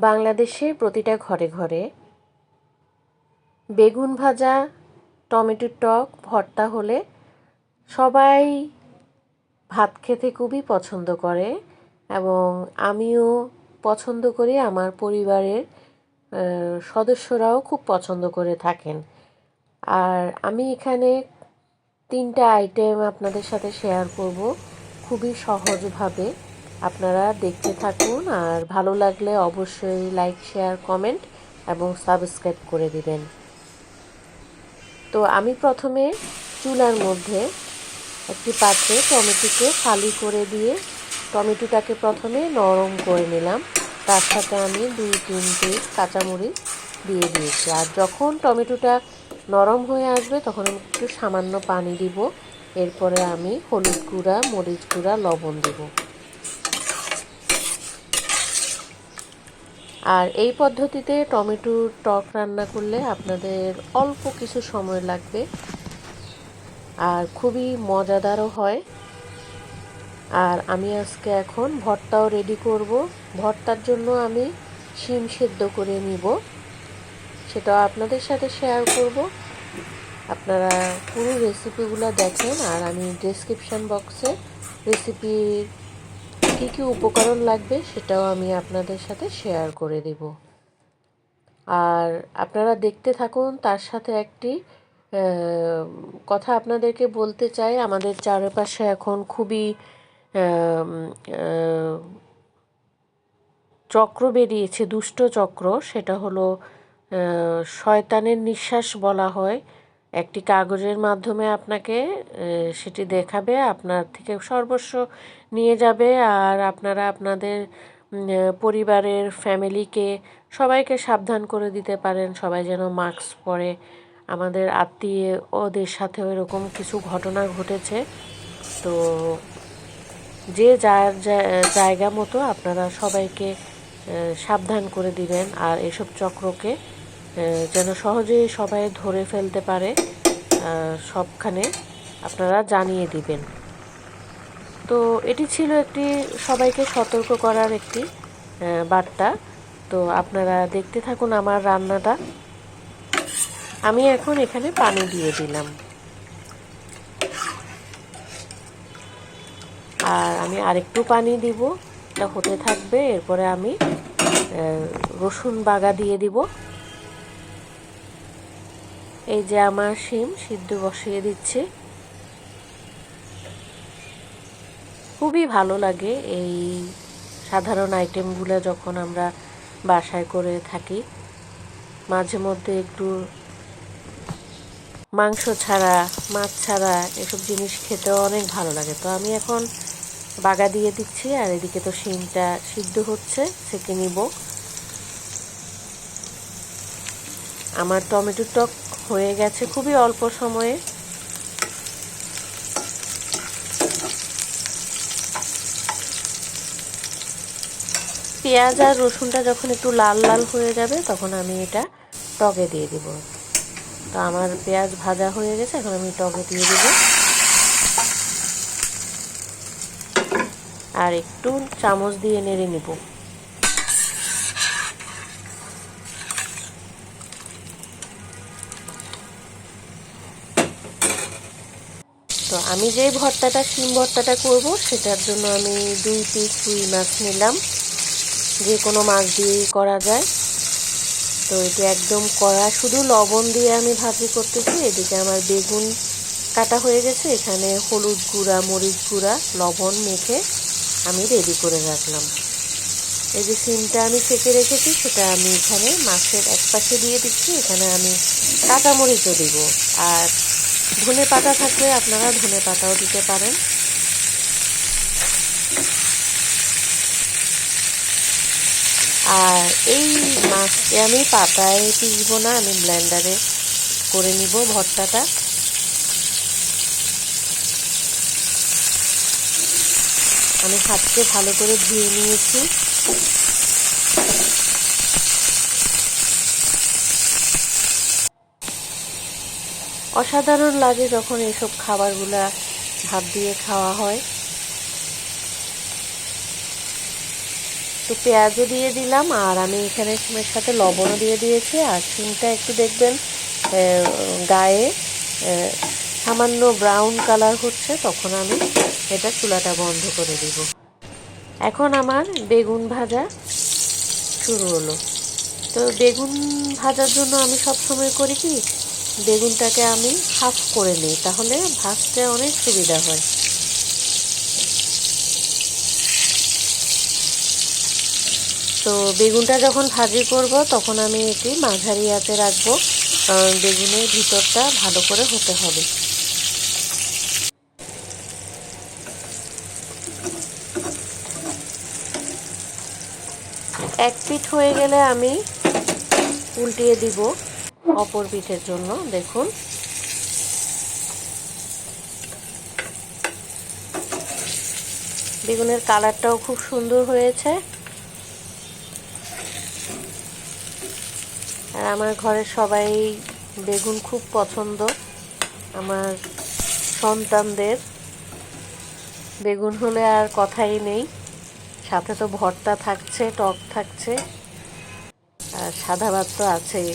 বাংলাদেশের প্রতিটা ঘরে ঘরে বেগুন ভাজা টমেটোর টক, ভর্তা হলে সবাই ভাত খেতে খুবই পছন্দ করে এবং আমিও পছন্দ করি। আমার পরিবারের সদস্যরাও খুব পছন্দ করে থাকেন। আর আমি এখানে তিনটা আইটেম আপনাদের সাথে শেয়ার করব খুবই সহজভাবে। আপনারা দেখতে থাকুন আর ভালো লাগলে অবশ্যই লাইক শেয়ার কমেন্ট এবং সাবস্ক্রাইব করে দিবেন। তো আমি প্রথমে চুলার মধ্যে একটি পাত্রে টমেটোকে ফালি করে দিয়ে টমেটোটাকে প্রথমে নরম করে নিলাম। তার সাথে আমি দুই, তিন পিস কাঁচামরিচ দিয়ে দিয়েছি। আর যখন টমেটোটা নরম হয়ে আসবে তখন আমি একটু সামান্য পানি দিব। এরপরে আমি হলুদ গুঁড়া, মরিচ গুঁড়া, লবণ দিব। আর এই পদ্ধতিতে টমেটোর টক রান্না করলে আপনাদের অল্প কিছু সময় লাগবে। আর খুবই মজাদারও হয়। আর আমি আজকে এখন ভর্তাও রেডি করব। ভর্তার জন্য আমি শিম সেদ্ধ করে নিব। সেটাও আপনাদের সাথে শেয়ার করব। আপনারা পুরো রেসিপিগুলো দেখেন আর আমি ডেসক্রিপশান বক্সে রেসিপির কী কী উপকরণ লাগবে সেটাও আমি আপনাদের সাথে শেয়ার করে দেব। আর আপনারা দেখতে থাকুন, তার সাথে একটি কথা আপনাদেরকে বলতে চাই। আমাদের চারপাশে এখন খুবই চক্র বেরিয়েছে, দুষ্ট চক্র। সেটা হলো শয়তানের নিঃশ্বাস বলা হয়। একটি কাগজের মাধ্যমে আপনাকে সেটি দেখাবে, আপনার থেকে সর্বস্ব নিয়ে যাবে, আর আপনারা আপনাদের পরিবারের ফ্যামিলিকে সবাইকে সাবধান করে দিতে পারেন। সবাই যেন মাস্ক পরে। আমাদের আত্মীয় ওদের সাথেও এরকম কিছু ঘটনা ঘটেছে। তো যে যার জায়গা মতো আপনারা সবাইকে সাবধান করে দিবেন। আর এসব চক্রকে যেন সহজেই সবাই ধরে ফেলতে পারে সবখানে আপনারা জানিয়ে দিবেন। তো এটি ছিল একটি সবাইকে সতর্ক করার একটি বার্তা। তো আপনারা দেখতে থাকুন আমার রান্নাটা। আমি এখন এখানে পানি দিয়ে দিলাম। আর আমি আরেকটু পানি দিব, এটা হতে থাকবে। এরপরে আমি রসুন বাগা দিয়ে দিব। এই যে আমার শিম সিদ্ধ বসিয়ে দিচ্ছে। খুবই ভালো লাগে এই সাধারণ আইটেমগুলো যখন আমরা বাসায় করে থাকি। মাঝে মধ্যে একটু মাংস ছাড়া, মাছ ছাড়া এসব জিনিস খেতেও অনেক ভালো লাগে। তো আমি এখন বাগা দিয়ে দিচ্ছি আর এদিকে তো শিমটা সিদ্ধ হচ্ছে, সেকে নিব। আমার টমেটো টক হয়ে গেছে খুবই অল্প সময়ে। পেঁয়াজ আর রসুনটা যখন একটু লাল লাল হয়ে যাবে, তখন আমি এটা টকে দিয়ে দিব। তো আমার পেঁয়াজ ভাজা হয়ে গেছে, এখন আমি টকে দিয়ে দিব। আর একটু চামচ দিয়ে নেড়ে নিব। তো আমি যে ভর্তাটা, শিম ভর্তাটা করব, সেটার জন্য আমি দুই পিস রুই মাছ নিলাম। যে কোনো মাছ দিয়েই করা যায়। তো এটি একদম কড়া, শুধু লবণ দিয়ে আমি ভাজি করতেছি। এদিকে আমার বেগুন কাটা হয়ে গেছে। এখানে হলুদ গুঁড়া, মরিচ গুঁড়া, লবণ মেখে আমি রেডি করে রাখলাম। এই যে সিমটা আমি সেঁকে রেখেছি, সেটা আমি এখানে মাছের এক পাশে দিয়ে দিচ্ছি। এখানে আমি কাঁচামরিচও দিব। আর ধনে পাতা থাকলে আপনারা ধনে পাতাও দিতে পারেন। আর এই মাছকে আমি পাতায় পিসবো না, আমি ব্লেন্ডারে করে নিব ভর্তাটা। আমি হাতকে ভালো করে ধুয়ে নিয়েছি। অসাধারণ লাগে যখন এসব খাবারগুলা ভাত দিয়ে খাওয়া হয়। তো পেঁয়াজও দিয়ে দিলাম, আর আমি এখানে সিমের সাথে লবণও দিয়ে দিয়েছি, আর সিমটা একটু দেখবেন গায়ে সামান্য ব্রাউন কালার হচ্ছে, তখন আমি এটা চুলাটা বন্ধ করে দিব। এখন আমার বেগুন ভাজা শুরু হলো। তো বেগুন ভাজার জন্য আমি সবসময় করি কি বেগুনটাকে আমি হাফ করে নিই, তাহলে ভাজতে অনেক সুবিধা হয়। তো বেগুনটা যখন ভাজি করব, তখন আমি এটি মাঝারি আঁচে রাখব বেগুনের ভিতরটা ভালো করে হতে হবে। এক পিঠ হয়ে গেলে আমি উল্টিয়ে দিব। অপর পিঠের জন্য, দেখুন। বেগুনের কালারটাও খুব সুন্দর হয়েছে। আর আমার ঘরের সবাই বেগুন খুব পছন্দ। আমার সন্তানদের বেগুন হলে আর কথাই নেই। সাথে তো ভর্তা থাকছে, টক থাকছে। আর সাদা ভাত তো আছেই।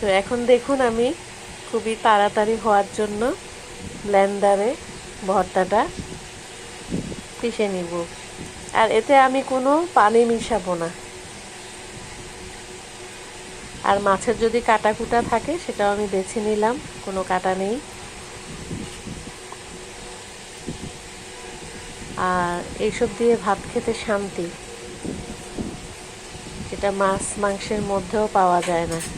তো এখন দেখুন আমি খুবই তাড়াতাড়ি হওয়ার জন্য ব্লেন্ডারে ভর্তাটা পিষে নিব। আর এতে আমি কোনো পানি মিশাবো না। আর মাছের যদি কাটা কুটা থাকে, সেটাও আমি বেছে নিলাম, কোনো কাটা নেই। আর এইসব দিয়ে ভাত খেতে শান্তি। যেটা মাছ, মাংসের মধ্যেও পাওয়া যায় না।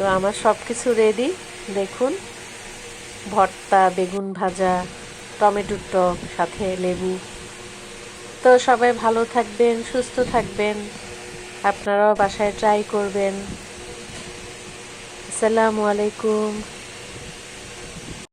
তো আমার সব কিছু রেডি দেখুন। ভর্তা, বেগুন ভাজা টমেটোর টক, সাথে লেবু। তো সবাই ভালো থাকবেন, সুস্থ থাকবেন। আপনারাও বাসায় ট্রাই করবেন। আসসালামু আলাইকুম।